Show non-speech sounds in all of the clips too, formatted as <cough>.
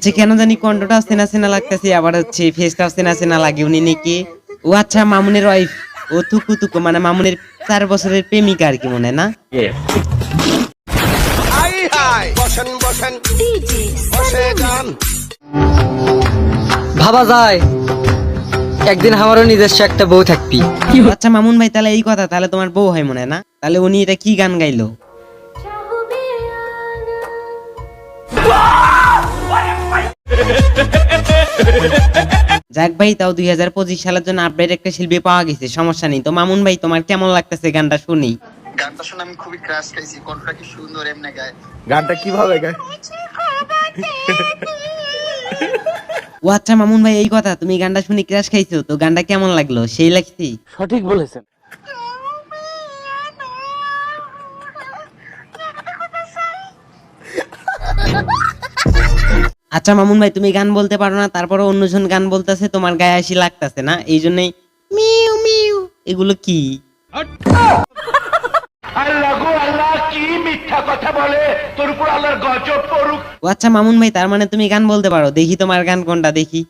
আচ্ছা কেন জানি কণ্ঠটাও চেনা চেনা লাগতেছে আবার হচ্ছে ফেসটাও চেনা চেনা লাগে উনি নাকি? ও আচ্ছা মামুনের ওয়াইফ ও তুকু তুকু মানে মামুনের চার বছরের প্রেমিকা আর কি মনে হয় না? আই হাই বসেন বসেন বসে যান ভাবা যায় একদিন আমারও নিজস্ব একটা বউ থাকবি। আচ্ছা মামুন ভাই তাহলে এই কথা তাহলে তোমার বউ হয় মনে না? তাহলে উনি এটা কি গান গাইলো? যাক ভাই তাও দুই হাজার পঁচিশ সালের জন্য আপডেট একটা শিল্পী পাওয়া গেছে সমস্যা নেই। তো মামুন ভাই তোমার কেমন লাগতেছে গানটা শুনি? গানটা শুনে আমি খুবই ক্রাশ খাইছি কণ্ঠটা কি সুন্দর এমনি গায়। গানটা কীভাবে গায়? ও আচ্ছা মামুন ভাই এই কথা তুমি গানটা শুনে ক্রাশ খাইছো তো গানটা কেমন লাগল? সেই লাগছি? সঠিক বলেছেন। <laughs> আচ্ছা মামুন ভাই তুমি গান বলতে পারো না তারপরে অন্যজন গান বলতেছে তোমার গায়ে আসি লাগতেছে না এই জন্যই মিউ মিউ এগুলো কি? ও আচ্ছা মামুন ভাই তার মানে তুমি গান বলতে পারো? দেখি তোমার গান কোনটা দেখি।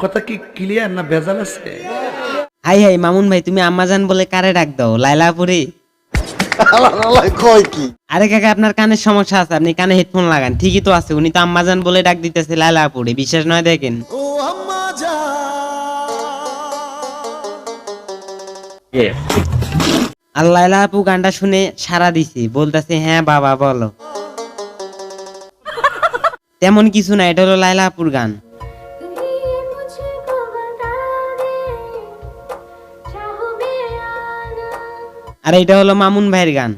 কথা কি ক্লিয়ার না ভেজাল আছে? হাই হাই মামুন ভাই তুমি আম্মাজান বলে কারে ডাক দাও? লাইলাপুরে? কয় কি? আরে কাকা আপনার কানের সমস্যা আছে আপনি কানে হেডফোন লাগান ঠিকই তো আছে উনি তো আম্মাজান বলে ডাক দিতেছে লাইলাপুরে বিশ্বাস নয় দেখেন। আর লাইলা আপু গানটা শুনে সারা দিছে বলতেছে হ্যাঁ বাবা বলো। তেমন কিছু না এটা হলো লাইলা আপুর গান। আর এটা হলো মামুন ভাইয়ের গান।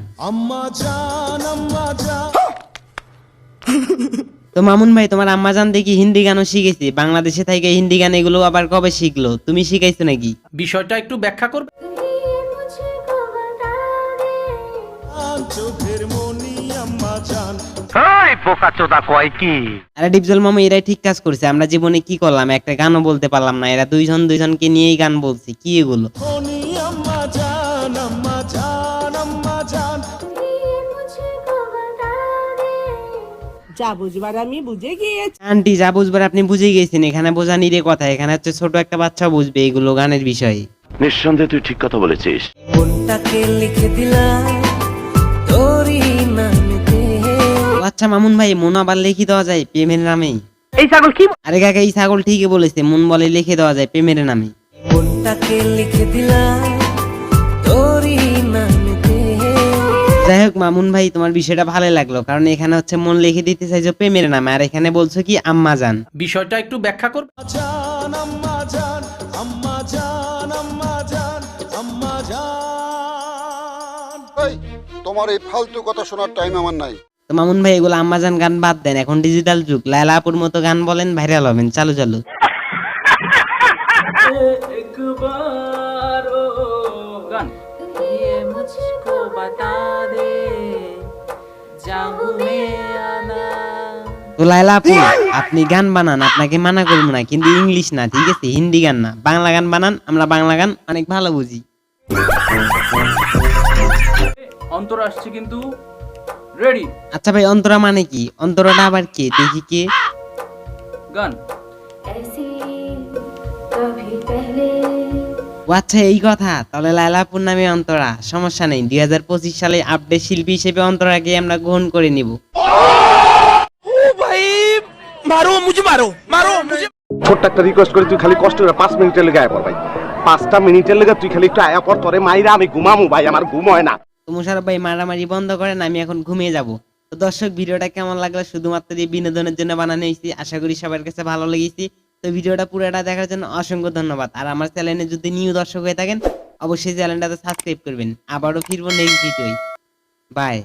তো মামুন ভাই তোমার আম্মা জান দেখি হিন্দি গানও শিখেছি। বাংলাদেশে থাকে হিন্দি গান এগুলো আবার কবে শিখলো? তুমি শিখাইছো নাকি? বিষয়টা একটু ব্যাখ্যা করবে? আমরা জীবনে কি করলাম? একটা গানও বলতে পারলাম না। এরা দুইজন দুইজনকে নিয়েই গান বলছি। কি এগুলো? যা বুঝবার আমি বুঝে গিয়েছি। আন্টি যা বুঝবার আপনি বুঝে গেছেন এখানে বোঝানির এ কথা এখানে হচ্ছে ছোট একটা বাচ্চা বুঝবে এগুলো গানের বিষয়ে। নিঃসন্দেহে তুই ঠিক কথা বলেছিস। আচ্ছা মামুন ভাই মন আবার লিখে দেওয়া যায় প্রেমের নামে? এই ছাগল কি? আরে কাকা এই ছাগল ঠিকই বলেছে মন বলে লিখে দেওয়া যায় প্রেমের নামে। যাই হোক মামুন ভাই তোমার বিষয়টা ভালো লাগল। কারণ এখানে হচ্ছে মন লিখে দিতে চাইছো প্রেমের নামে। আর এখানে বলছো কি আম্মা জান বিষয়টা একটু ব্যাখ্যা করবে এই তোমার এই ফালতু কথা শোনার টাইম আমার নাই। তো মামুন ভাই এগুলো আম্মা জান গান বাদ দেন। এখন ডিজিটাল যুগ। লায়লাপুর মতো গান বলেন ভাইরাল হবেন। চালু চালু। লাইলা আপু আপনি গান বানান আপনাকে মানা করবো না কিন্তু ইংলিশ না ঠিক আছে হিন্দি গান না বাংলা গান বানান আমরা বাংলা গান অনেক ভালো বুঝি অন্তর আসছে কিন্তু রেডি আচ্ছা ভাই অন্তরা মানে কি অন্তরাটা আবার কে দেখি কে গান ऐसी कभी पहले ও আচ্ছা এই কথা তাহলে লাইলাপুর নামে অন্তরা সমস্যা নেই। দুই হাজার পঁচিশ সালে আপডেট শিল্পী হিসেবে অন্তরাকে আমরা গ্রহণ করে নিব। ছোট্ট একটা রিকোয়েস্ট করি তুই খালি কষ্ট করে পাঁচ মিনিটের লেগে আয়া পর ভাই। পাঁচটা মিনিটের লেগে তুই খালি একটু আয়া পর তোরে মাইরা আমি ঘুমামু ভাই আমার ঘুম হয় না। তো মুশারফ ভাই মারামারি বন্ধ করেন আমি এখন ঘুমিয়ে যাব। তো দর্শক ভিডিওটা কেমন লাগল? শুধুমাত্র এই বিনোদনের জন্য বানানো হয়েছি আশা করি সবার কাছে ভালো লেগেছি। তো ভিডিওটা পুরোটা দেখার জন্য অসংখ্য ধন্যবাদ। আর আমার চ্যানেলে যদি নিউ দর্শক হয়ে থাকেন, অবশ্যই চ্যানেলটাতে সাবস্ক্রাইব করবেন। আবারও ফিরবো নেক্সট ভিডিওয় বাই